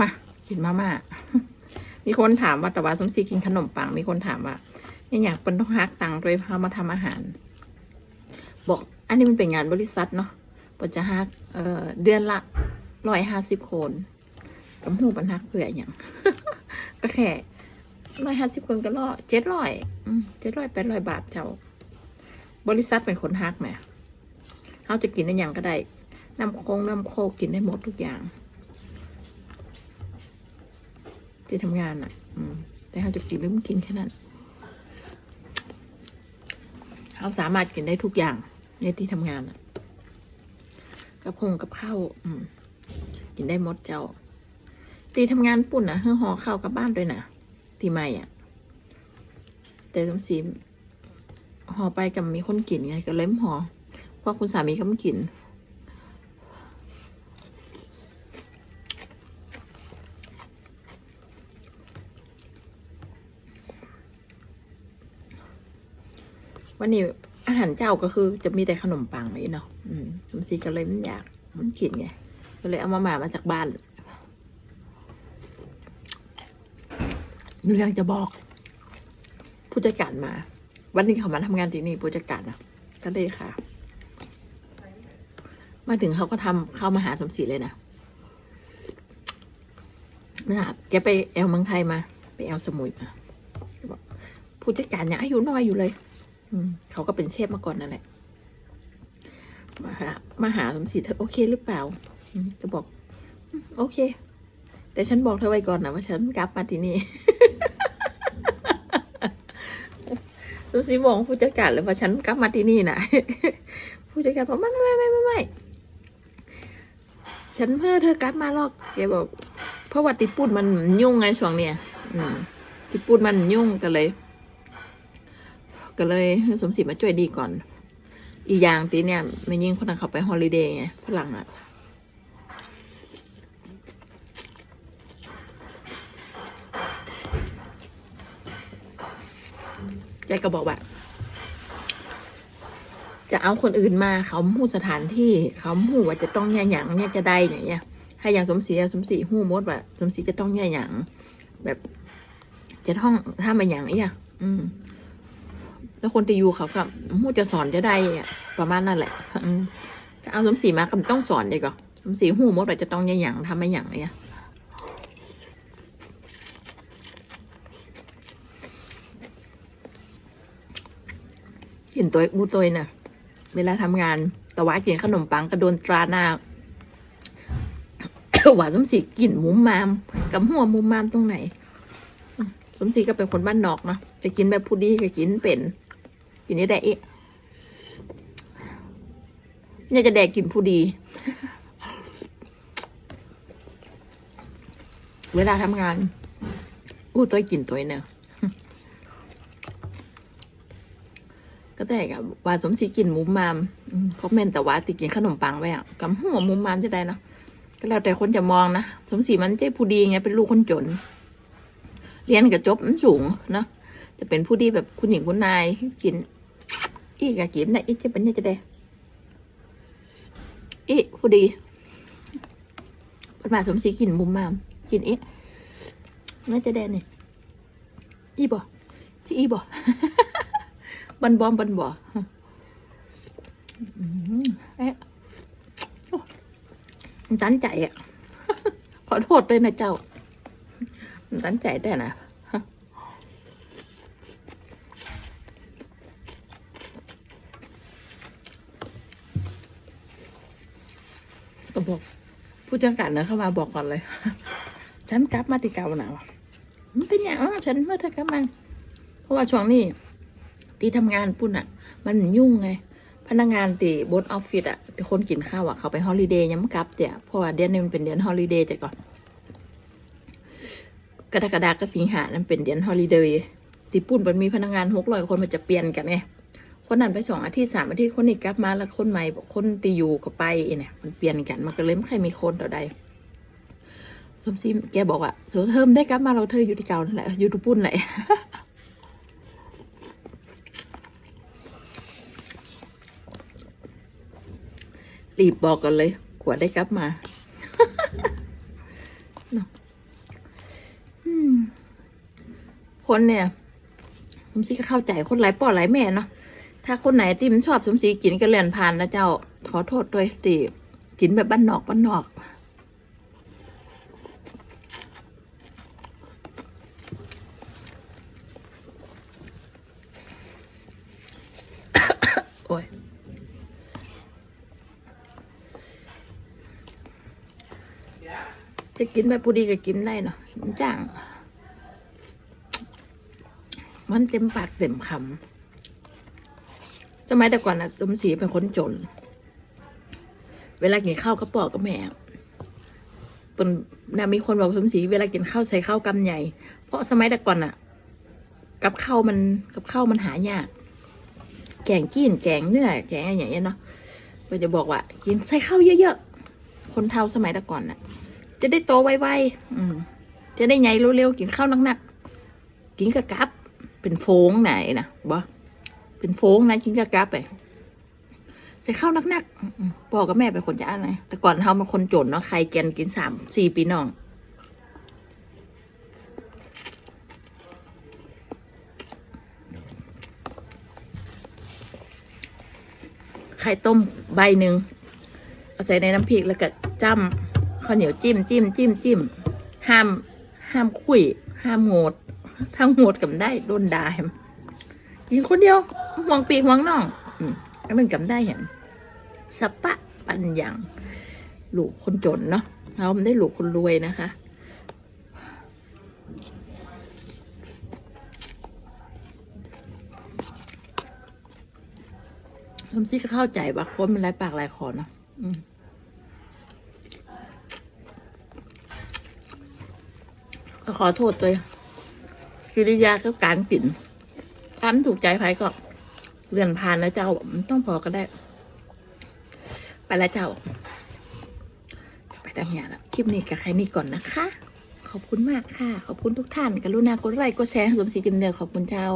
มากินมาม่า มีคนถามว่าแต่ว่าสมศรีกินขนมปัง มีคนถามว่าเนี่ยอยากเป็นต้องฮักตังค์ด้วยพามาทำอาหาร บอกอันนี้มันเป็นงานบริษัทเนาะปจะฮักเอ่อเดือนละร้อยห้าสิบคนกำหูปันฮักเผื่ออย่างก็แค่ร้อยห้าสิบคนก็ล่อเจ็ดร้อยเจ็ดร้อยแปดร้อยบาทเจ้า บริษัทเป็นคนฮักไหมเขาจะกินได้อย่างก็ได้น้ำโค้งน้ำโคกกินได้หมดทุกอย่าง ที่ทำงานอะ อืม แต่เขาจะกินหรือไม่กินแค่นั้นเขาสามารถกินได้ทุกอย่างในที่ทำงานอะ กับพงกับข้าวอืม กินได้หมดเจ้า ตีทำงานปุ่นอะเฮือห่อข้าวกลับบ้านด้วยนะที่ไม่อะ แต่สมศรีห่อไปกับมีคนกินไงก็เลยมห่อเพราะคุณสามีเขาไม่กิน วันนี้อาหารเจ้าก็คือจะมีแต่ขนมปังนี่เนาะอืมสมศรีก็เลยมันอยากมันกินไงก็เลยเอามาหมามาจากบ้านมีเรื่องจะบอก ผู้จัดการมา วันนี้เขามาทำงานที่นี่ผู้จัดการนะก็เลยค่ะ มาถึงเขาก็ทำเข้ามาหาสมศรีเลยนะไม่หาแกไปแอลเมืองไทยมา ไปแอลสมุยมาผู้จัดการยังอายุน้อยอยู่เลย เขาก็เป็นเชฟมาก่อนนั่นแหละ มาหามาหาสมศรีเธอโอเคหรือเปล่าอืมก็บอก โอเค แต่ฉันบอกเธอไว้ก่อนนะว่าฉันกลับมาที่นี่ดูสิบอกผู้จัดการเลยว่าฉันกลับมาที่นี่นะผู้จัดการบอกไม่ไม่ไม่ไม่ไม่ฉันเพื่อเธอกลับมาหรอกแกบอก เพราะว่าติปุ่นมันยุ่งไงช่วงเนี้ยอืมติดปุ่นมันยุ่งกันเลย ก็เลยให้สมศรีมาช่วยดีก่อน อีกอย่างตีเนี่ยไม่ยิ่งคนนั้นเขาไปฮอลิเดย์ไงฝรั่งอะแกก็บอกว่าจะเอาคนอื่นมาเขาหูสถานที่เขาหูว่าจะต้องแย่หยังเนี่ยจะได้อย่างเงี้ยให้อย่างสมศรีสมศรีหูมดว่าสมศรีจะต้องแย่หยังแบบ จะต้องถ้ามาอย่างเงี้ยอืม แล้วคนที่อยู่เขากับหูจะสอนจะได้ประมาณนั่นแหละถ้าเอาสมศรีมาก็ต้องสอนดีกว่าสมศรีหูมดว่าจะต้องแย่หยังทำมาอย่างเงี้ยเห็นตัวมูตัวน่ะ เวลาทำงานแต่ว่ากินขนมปังกระโดนตราหน้าหวานสมศรีกลิ่นหมูมาม กับหัวหมูมามตรงไหนสมศรีก็เป็นคนบ้านนอกเนาะจะกินแบบผู้ดีก็กินเป็น กินได้แต่เอะเนี่ยจะแดกกินผู้ดี เวลาทำงาน อู้ตัวกินตัวเนอะก็แต่กับว่าสมศรีกินหมูมามอืมเพราะแม่นแต่ว่าติกินขนมปังไว้อะกับหัวหมูมามจะได้นะก็แล้วแต่คนจะมองนะสมศรีมันเจ้ผู้ดีไงเป็นลูกคนจน เรียนกับจบมันสูงนะจะเป็นผู้ดีแบบคุณหญิงคุณนายกิน อีกอะกินได้อีกจะเป็นเนี่ยจะได้อีผู้ดีปัญหาสมศรีกินมูมามกินอีน่าจะได้เนี่ยอีบ่ที่อีบ่บันบอมบันบ่เอ๊ะมันตันใจอะ ขอโทษด้วยนะเจ้ามันตันใจแต่นะ ก็บอก ผู้จัดการนะเข้ามาบอกก่อนเลย ฉันกลับมาติเก่าหนาวะมันเป็นอย่างนั้นฉันเมื่อเธอกลับมาเพราะว่าช่วงนี้ที่ทำงานปุ่นอะ มันยุ่งไง พนักงานตีบนออฟฟิศอะที่คนกินข้าวอะเขาไปฮอลิเดย์ยังไม่กลับเจ้ะเพราะว่าเดือนนี้มันเป็นเดือนฮอลิเดย์จ้ะก่อนกระดากฎาคมสิงหา นั่นเป็นเดือนฮอลิเดย์ตีปุ่นมันมีพนักงานหกร้อยคนมันจะเปลี่ยนกันไง คนนั้นไปสองอาทิตย์สามอาทิตย์คนนี้กลับมาแล้วคนใหม่บอกคนตีอยู่ก็ไปเนี่ยมันเปลี่ยนกันมันก็เลยไม่ใค่อยมีคนต่อใดสมซีแกบอกว่าโซเทอมได้กลับมาเราเธออยู่ที่เก่านั่นแหละอยู่ทุปุ่นแหละรีบบอกกันเลยขวดได้กลับมาเนาะอืมคนเนี่ยสมศรีก็เข้าใจคนหลายป่อหลายแม่เนาะ ถ้าคนไหนที่มันชอบสมศรีกินก็เลียนผ่านนะเจ้า ขอโทษด้วยตีกินแบบบ้านนอกบ้านนอก โอ้ยจะกินแบบพอดีก็กินได้เนาะมันจ้างมันเต็มปากเต็มคำ สมัยแต่ก่อนนะสมศรีเป็นคนจน เวลากินข้าวก็ปอกกับแม่เป็นนะมีคนบอกสมศรีเวลากินข้าวใส่ข้าวกำใหญ่ เพราะสมัยแต่ก่อนอะกับข้าวมันกับข้าวมันหายาก แกงกี้นแกงเนื้อแกงอย่างเงี้ยเนาะก็จะบอกว่า กินใส่ข้าวเยอะๆ คนเท่าสมัยแต่ก่อนน่ะ จะได้โตไวๆอืม จะได้ใหญ่เร็วๆ กินข้าวหนักๆ กินกะกับ เป็นโฟงไหนนะบ่ เป็นโฟงนะกินกะกับไปใส่ข้าวนักๆอืมพ่อกับแม่เป็นคนจะอ่านไงแต่ก่อนเฮามันคนจนเนาะใครแกนกินสามสี่ปีน้องไข่ต้มใบหนึ่งเอาใส่ในน้ำพริกแล้วก็จ้ำข้าวเหนียวจิ้มจิ้มจิ้มจิ้มห้าม ห้ามคุย ห้ามโงดถ้าโงดกับได้โดนด่าแฮมกินคนเดียว ห่วงปีห่วงน่องอืมแล้วมันกับได้เห็นสปะปันอย่างลูกคนจนเนาะเราไม่ได้ลูกคนรวยนะคะทำซิก็เข้าใจว่าคนมันหลายปากหลายคอเนอะอืมก็ขอโทษเลยกิริยากับการกินถ้ามันถูกใจใครก็ เลื่อนผ่านแล้วเจ้าต้องพอก็ได้ ไปแล้วเจ้า ไปทำงานแล้วคลิปนี้กับใครนี่ก่อนนะคะ ขอบคุณมากค่ะ ขอบคุณทุกท่านกรุณากดไลค์กดแชร์สมศรีจิมเดียวขอบคุณเจ้า